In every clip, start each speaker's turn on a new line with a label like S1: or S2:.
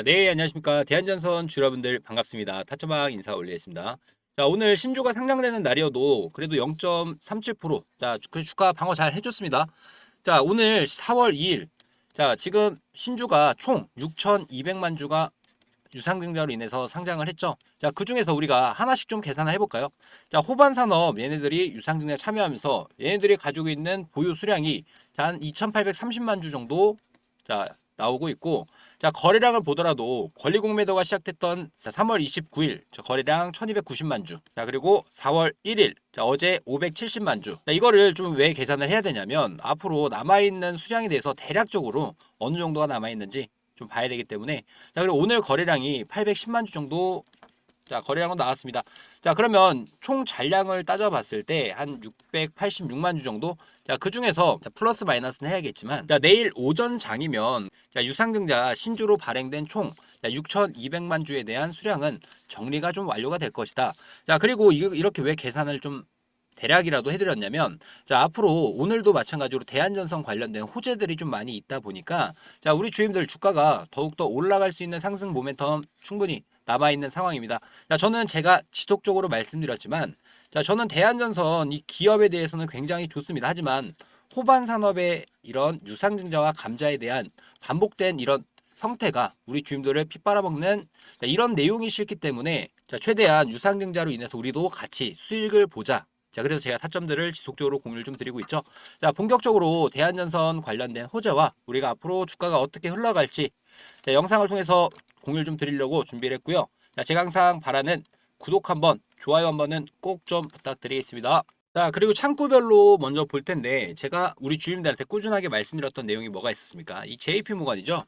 S1: 자, 네, 안녕하십니까. 대한전선 주여러분들 반갑습니다. 타점방 인사 올리겠습니다. 자, 오늘 신주가 상장되는 날이어도 그래도 0.37%. 자, 그 주가 방어 잘 해줬습니다. 자, 오늘 4월 2일. 자, 지금 신주가 총 6,200만 주가 유상증자로 인해서 상장을 했죠. 자, 그 중에서 우리가 하나씩 좀 계산을 해볼까요? 자, 호반 산업 얘네들이 유상증자에 참여하면서 얘네들이 가지고 있는 보유 수량이 자, 한 2,830만 주 정도 자, 나오고 있고 자 거래량을 보더라도 권리 공매도가 시작됐던 자, 3월 29일 저 거래량 1290만 주. 자 그리고 4월 1일 자 어제 570만 주. 자 이거를 좀 왜 계산을 해야 되냐면 앞으로 남아 있는 수량에 대해서 대략적으로 어느 정도가 남아 있는지 좀 봐야 되기 때문에 자 그리고 오늘 거래량이 810만 주 정도 자 거래량은 나왔습니다. 자 그러면 총 잔량을 따져봤을 때 한 686만 주 정도. 자 그 중에서 자, 플러스 마이너스는 해야겠지만 자 내일 오전 장이면 자 유상증자 신주로 발행된 총 6,200만 주에 대한 수량은 정리가 좀 완료가 될 것이다. 자 그리고 이- 이렇게 왜 계산을 좀 대략이라도 해드렸냐면 자 앞으로 오늘도 마찬가지로 대한전선 관련된 호재들이 좀 많이 있다 보니까 자 우리 주임들 주가가 더욱더 올라갈 수 있는 상승 모멘텀 충분히 남아 있는 상황입니다. 자 저는 제가 지속적으로 말씀드렸지만 자 저는 대한전선 이 기업에 대해서는 굉장히 좋습니다. 하지만 호반 산업의 이런 유상증자와 감자에 대한 반복된 이런 형태가 우리 주임들을 핏빨아먹는 자, 이런 내용이 싫기 때문에 자, 최대한 유상증자로 인해서 우리도 같이 수익을 보자. 자, 그래서 제가 타점들을 지속적으로 공유를 좀 드리고 있죠. 자, 본격적으로 대한전선 관련된 호재와 우리가 앞으로 주가가 어떻게 흘러갈지 자, 영상을 통해서 공유를 좀 드리려고 준비를 했고요. 자, 제가 항상 바라는 구독 한번, 좋아요 한번은 꼭 좀 부탁드리겠습니다. 자, 그리고 창구별로 먼저 볼 텐데 제가 우리 주임들한테 꾸준하게 말씀드렸던 내용이 뭐가 있었습니까? 이 JP 모건이죠.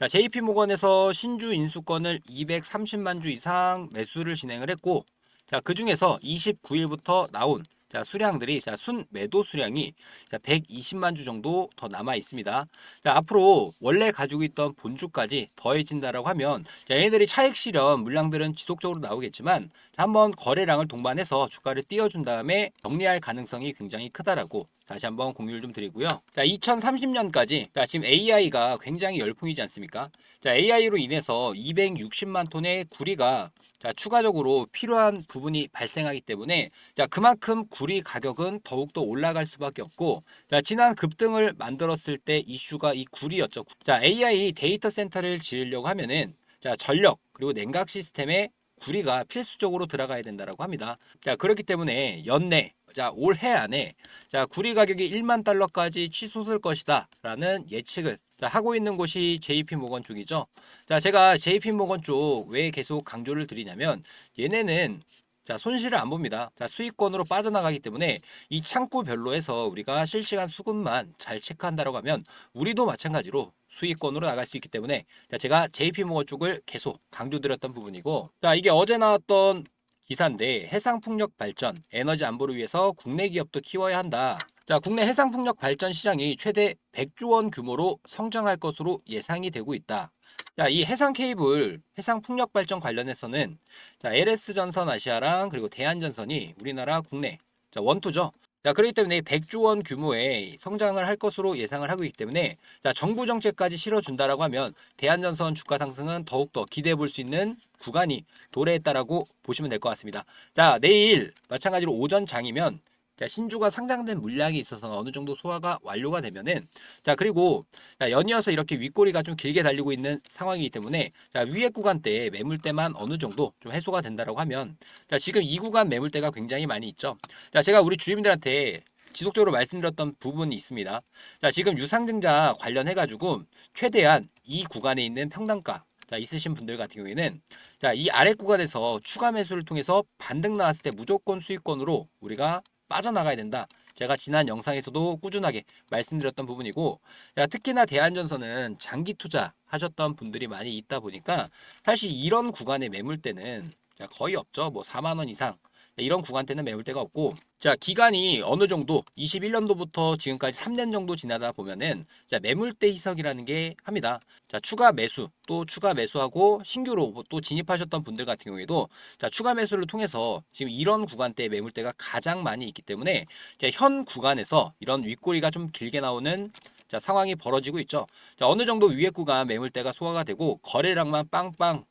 S1: 자, JP 모건에서 신주 인수권을 230만 주 이상 매수를 진행을 했고 자, 그 중에서 29일부터 나온 자, 수량들이 자, 순 매도 수량이 자, 120만 주 정도 더 남아 있습니다. 자, 앞으로 원래 가지고 있던 본주까지 더해진다라고 하면 자, 얘네들이 차익 실현 물량들은 지속적으로 나오겠지만 자, 한번 거래량을 동반해서 주가를 띄워준 다음에 정리할 가능성이 굉장히 크다라고 다시 한번 공유를 좀 드리고요. 자, 2030년까지 자, 지금 AI가 굉장히 열풍이지 않습니까? 자, AI로 인해서 260만 톤의 구리가 자, 추가적으로 필요한 부분이 발생하기 때문에 자, 그만큼 구리 가격은 더욱더 올라갈 수밖에 없고 자, 지난 급등을 만들었을 때 이슈가 이 구리였죠. 자, AI 데이터 센터를 지으려고 하면은 자, 전력 그리고 냉각 시스템에 구리가 필수적으로 들어가야 된다라고 합니다. 자, 그렇기 때문에 연내 자, 올해 안에 자, 구리 가격이 1만 달러까지 치솟을 것이다라는 예측을 자, 하고 있는 곳이 JP 모건 쪽이죠. 자, 제가 JP 모건 쪽 왜 계속 강조를 드리냐면 얘네는 자, 손실을 안 봅니다. 자, 수익권으로 빠져나가기 때문에 이 창구별로 해서 우리가 실시간 수급만 잘 체크한다라고 하면 우리도 마찬가지로 수익권으로 나갈 수 있기 때문에 자, 제가 JP 모건 쪽을 계속 강조드렸던 부분이고 자, 이게 어제 나왔던 기사인데 해상풍력 발전, 에너지 안보를 위해서 국내 기업도 키워야 한다. 자, 국내 해상풍력 발전 시장이 최대 100조 원 규모로 성장할 것으로 예상이 되고 있다. 자, 이 해상 케이블, 해상 풍력 발전 관련해서는 자, LS 전선 아시아랑 그리고 대한 전선이 우리나라 국내 자, 원투죠. 자, 그렇기 때문에 100조 원 규모의 성장을 할 것으로 예상을 하고 있기 때문에 자, 정부 정책까지 실어준다라고 하면 대한전선 주가 상승은 더욱더 기대해 볼 수 있는 구간이 도래했다라고 보시면 될 것 같습니다. 자, 내일 마찬가지로 오전 장이면 자, 신주가 상장된 물량이 있어서 어느 정도 소화가 완료가 되면은 자, 그리고 자, 연이어서 이렇게 윗꼬리가 좀 길게 달리고 있는 상황이기 때문에 자, 위에 구간대 매물대만 어느 정도 좀 해소가 된다라고 하면 자, 지금 이 구간 매물대가 굉장히 많이 있죠. 자, 제가 우리 주임들한테 지속적으로 말씀드렸던 부분이 있습니다. 자, 지금 유상증자 관련해 가지고 최대한 이 구간에 있는 평단가 자, 있으신 분들 같은 경우에는 자, 이 아래 구간에서 추가 매수를 통해서 반등 나왔을 때 무조건 수익권으로 우리가 빠져나가야 된다. 제가 지난 영상에서도 꾸준하게 말씀드렸던 부분이고 자, 특히나 대한전선은 장기 투자 하셨던 분들이 많이 있다 보니까 사실 이런 구간의 매물대는 자, 거의 없죠. 뭐 4만 원 이상 이런 구간대는 매물대가 없고 자 기간이 어느 정도 21년도부터 지금까지 3년 정도 지나다 보면은 자 매물대 희석이라는 게 합니다. 자 추가 매수 또 추가 매수하고 신규로 또 진입하셨던 분들 같은 경우에도 자 추가 매수를 통해서 지금 이런 구간대 매물대가 가장 많이 있기 때문에 자, 현 구간에서 이런 윗꼬리가 좀 길게 나오는 자, 상황이 벌어지고 있죠. 자, 어느 정도 위에 구간 매물대가 소화가 되고 거래량만 빵빵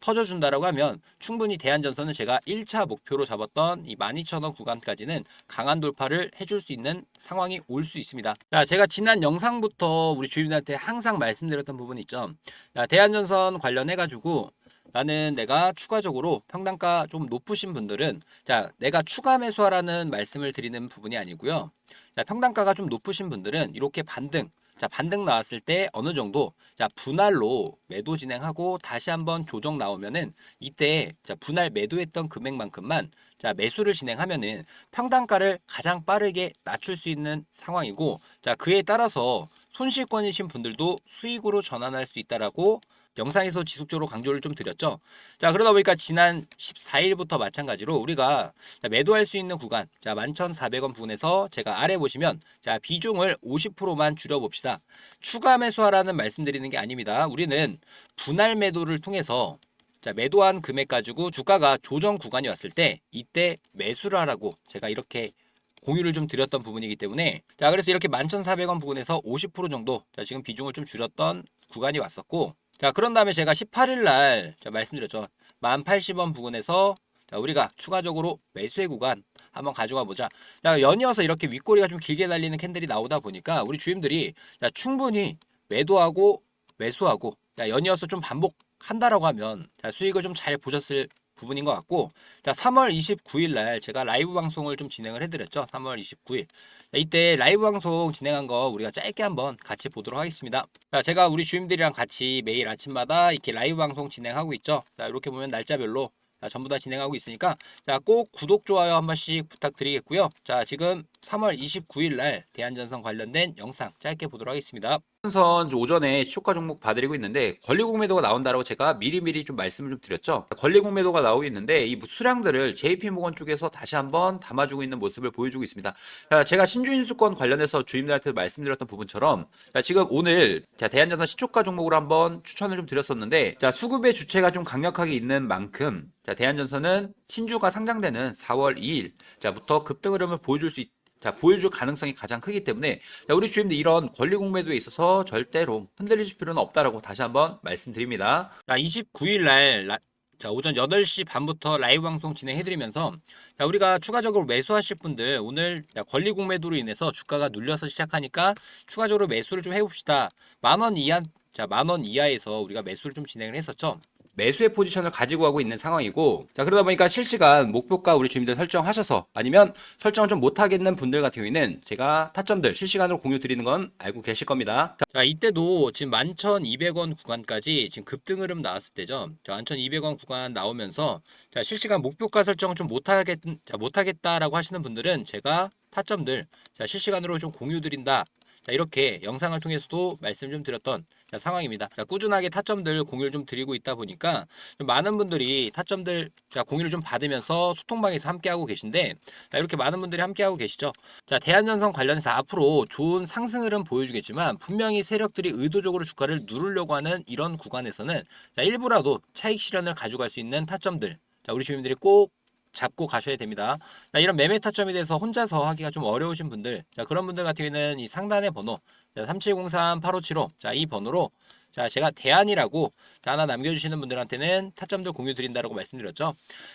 S1: 터져준다라고 하면 충분히 대한전선은 제가 1차 목표로 잡았던 이 12,000원 구간까지는 강한 돌파를 해줄 수 있는 상황이 올 수 있습니다. 자, 제가 지난 영상부터 우리 주인들한테 항상 말씀드렸던 부분 있죠. 자, 대한전선 관련해가지고 나는 내가 추가적으로 평단가 좀 높으신 분들은 자 내가 추가 매수하라는 말씀을 드리는 부분이 아니고요. 자 평단가가 좀 높으신 분들은 이렇게 반등 자 반등 나왔을 때 어느 정도 자 분할로 매도 진행하고 다시 한번 조정 나오면은 이때 자 분할 매도했던 금액만큼만 자 매수를 진행하면은 평단가를 가장 빠르게 낮출 수 있는 상황이고 자 그에 따라서 손실권이신 분들도 수익으로 전환할 수 있다라고 영상에서 지속적으로 강조를 좀 드렸죠. 자, 그러다 보니까 지난 14일부터 마찬가지로 우리가 자, 매도할 수 있는 구간, 자, 11,400원 부분에서 제가 아래 보시면 자, 비중을 50%만 줄여 봅시다. 추가 매수하라는 말씀드리는 게 아닙니다. 우리는 분할 매도를 통해서 자, 매도한 금액 가지고 주가가 조정 구간이 왔을 때 이때 매수를 하라고 제가 이렇게 공유를 좀 드렸던 부분이기 때문에 자 그래서 이렇게 11,400원 부분에서 50% 정도 자 지금 비중을 좀 줄였던 구간이 왔었고 자 그런 다음에 제가 18일 날 자, 말씀드렸죠. 1080원 부분에서 자 우리가 추가적으로 매수의 구간 한번 가져가 보자. 자 연이어서 이렇게 윗꼬리가 좀 길게 달리는 캔들이 나오다 보니까 우리 주임들이 자 충분히 매도하고 매수하고 자 연이어서 좀 반복한다라고 하면 자 수익을 좀 잘 보셨을 부분인 것 같고 자 3월 29일 날 제가 라이브 방송을 좀 진행을 해드렸죠. 3월 29일. 자, 이때 라이브 방송 진행한 거 우리가 짧게 한번 같이 보도록 하겠습니다. 자 제가 우리 주임들이랑 같이 매일 아침마다 이렇게 라이브 방송 진행하고 있죠. 자 이렇게 보면 날짜별로 자, 전부 다 진행하고 있으니까 자 꼭 구독 좋아요 한 번씩 부탁드리겠고요 자 지금 3월 29일 날 대한전선 관련된 영상 짧게 보도록 하겠습니다 선 오전에 시초가 종목 봐드리고 있는데 권리 공 매도가 나온다라고 제가 미리미리 좀 말씀을 좀 드렸죠. 권리 공 매도가 나오고 있는데 이 수량들을 JP모건 쪽에서 다시 한번 담아주고 있는 모습을 보여주고 있습니다. 자, 제가 신주인수권 관련해서 주임들한테 말씀드렸던 부분처럼 자, 지금 오늘 자, 대한전선 시초가 종목으로 한번 추천을 좀 드렸었는데 자, 수급의 주체가 좀 강력하게 있는 만큼 자, 대한전선은 신주가 상장되는 4월 2일 자부터 급등 흐름을 보여줄 수 있. 자, 보여줄 가능성이 가장 크기 때문에 자, 우리 주임들 이런 권리 공매도에 있어서 절대로 흔들리실 필요는 없다라고 다시 한번 말씀드립니다. 자, 29일 날 라, 자, 오전 8시 반부터 라이브 방송 진행해드리면서 자, 우리가 추가적으로 매수하실 분들 오늘 자, 권리 공매도로 인해서 주가가 눌려서 시작하니까 추가적으로 매수를 좀 해봅시다. 만원 이하 자, 만원 이하에서 우리가 매수를 좀 진행을 했었죠. 매수의 포지션을 가지고 가고 있는 상황이고 자 그러다 보니까 실시간 목표가 우리 주민들 설정하셔서 아니면 설정을 좀 못하겠는 분들 같은 경우에는 제가 타점들 실시간으로 공유 드리는 건 알고 계실 겁니다. 자 이때도 지금 11,200원 구간까지 지금 급등 흐름 나왔을 때죠. 자 11,200원 구간 나오면서 자 실시간 목표가 설정을 좀 못하겠 자 못하겠다라고 하시는 분들은 제가 타점들 자 실시간으로 좀 공유 드린다. 자 이렇게 영상을 통해서도 말씀 좀 드렸던 자, 상황입니다. 자, 꾸준하게 타점들 공유를 좀 드리고 있다 보니까 좀 많은 분들이 타점들 자, 공유를 좀 받으면서 소통방에서 함께하고 계신데 자, 이렇게 많은 분들이 함께하고 계시죠. 자, 대한전선 관련해서 앞으로 좋은 상승 흐름 보여주겠지만 분명히 세력들이 의도적으로 주가를 누르려고 하는 이런 구간에서는 자, 일부라도 차익 실현을 가져갈 수 있는 타점들 자, 우리 주민들이 꼭 잡고 가셔야 됩니다. 자, 이런 매매 타점에 대해서 혼자서 하기가 좀 어려우신 분들, 자, 그런 분들 같은 경우에는 이 상단의 번호, 자, 3703-8575, 자, 이 번호로, 자, 제가 대안이라고 자, 하나 남겨주시는 분들한테는 타점들 공유 드린다라고 말씀드렸죠.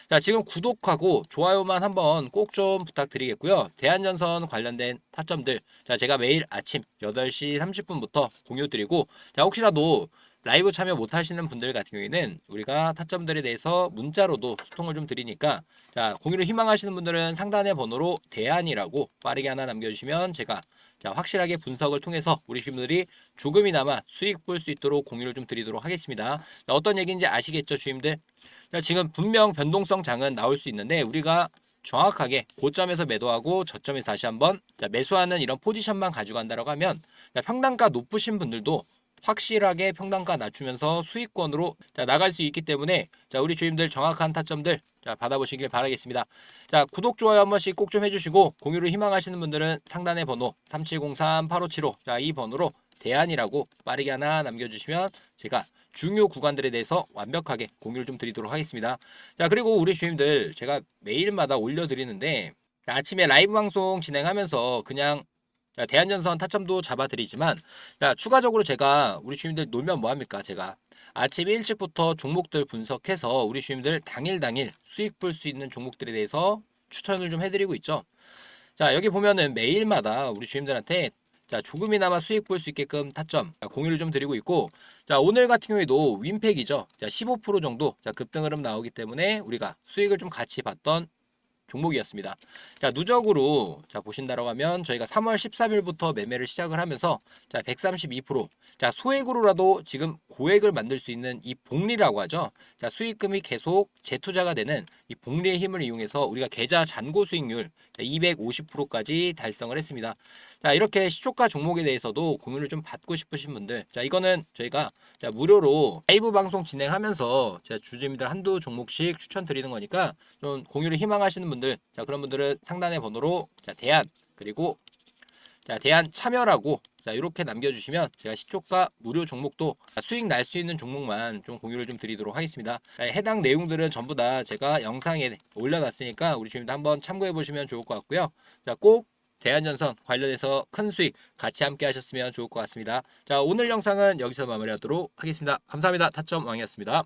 S1: 자, 지금 구독하고 좋아요만 한번 꼭 좀 부탁드리겠고요. 대한전선 관련된 타점들, 자, 제가 매일 아침 8시 30분부터 공유 드리고, 자, 혹시라도 라이브 참여 못 하시는 분들 같은 경우에는 우리가 타점들에 대해서 문자로도 소통을 좀 드리니까 자 공유를 희망하시는 분들은 상단의 번호로 대안이라고 빠르게 하나 남겨 주시면 제가 자 확실하게 분석을 통해서 우리 주임들이 조금이나마 수익 볼 수 있도록 공유를 좀 드리도록 하겠습니다. 자, 어떤 얘기인지 아시겠죠 주임들? 자, 지금 분명 변동성 장은 나올 수 있는데 우리가 정확하게 고점에서 매도하고 저점에서 다시 한번 자, 매수하는 이런 포지션만 가져간다고 하면 자, 평단가 높으신 분들도 확실하게 평단가 낮추면서 수익권으로 자, 나갈 수 있기 때문에 자, 우리 주임들 정확한 타점들 자, 받아보시길 바라겠습니다. 자, 구독, 좋아요 한 번씩 꼭 좀 해주시고 공유를 희망하시는 분들은 상단의 번호 3703-8575 자, 이 번호로 대안이라고 빠르게 하나 남겨주시면 제가 중요 구간들에 대해서 완벽하게 공유를 좀 드리도록 하겠습니다. 자, 그리고 우리 주임들 제가 매일마다 올려드리는데 아침에 라이브 방송 진행하면서 그냥 자, 대한전선 타점도 잡아드리지만 자, 추가적으로 제가 우리 주민들 놀면 뭐합니까? 제가 아침 일찍부터 종목들 분석해서 우리 주민들 당일 당일 수익 볼 수 있는 종목들에 대해서 추천을 좀 해드리고 있죠. 자 여기 보면은 매일마다 우리 주민들한테 자 조금이나마 수익 볼 수 있게끔 타점 자, 공유를 좀 드리고 있고 자 오늘 같은 경우에도 윈팩이죠. 자15% 정도 자 급등 흐름 나오기 때문에 우리가 수익을 좀 같이 봤던 종목이었습니다. 자 누적으로 자 보신다라고 하면 저희가 3월 13일부터 매매를 시작을 하면서 자 132%자 소액으로라도 지금 고액을 만들 수 있는 이 복리라고 하죠. 자 수익금이 계속 재투자가 되는 이 복리의 힘을 이용해서 우리가 계좌 잔고 수익률 250%까지 달성을 했습니다. 자 이렇게 시초가 종목에 대해서도 공유를 좀 받고 싶으신 분들 자 이거는 저희가 자, 무료로 라이브 방송 진행하면서 제가 주주님들 한두 종목씩 추천드리는 거니까 좀 공유를 희망하시는 분들 자 그런 분들은 상단의 번호로 자 대안 그리고 자 대안 참여라고 자 이렇게 남겨주시면 제가 시초가 무료 종목도 수익 날 수 있는 종목만 좀 공유를 좀 드리도록 하겠습니다. 자, 해당 내용들은 전부 다 제가 영상에 올려놨으니까 우리 주님도 한번 참고해 보시면 좋을 것 같고요. 자 꼭 대한전선 관련해서 큰 수익 같이 함께 하셨으면 좋을 것 같습니다. 자 오늘 영상은 여기서 마무리하도록 하겠습니다. 감사합니다. 타점 왕이었습니다.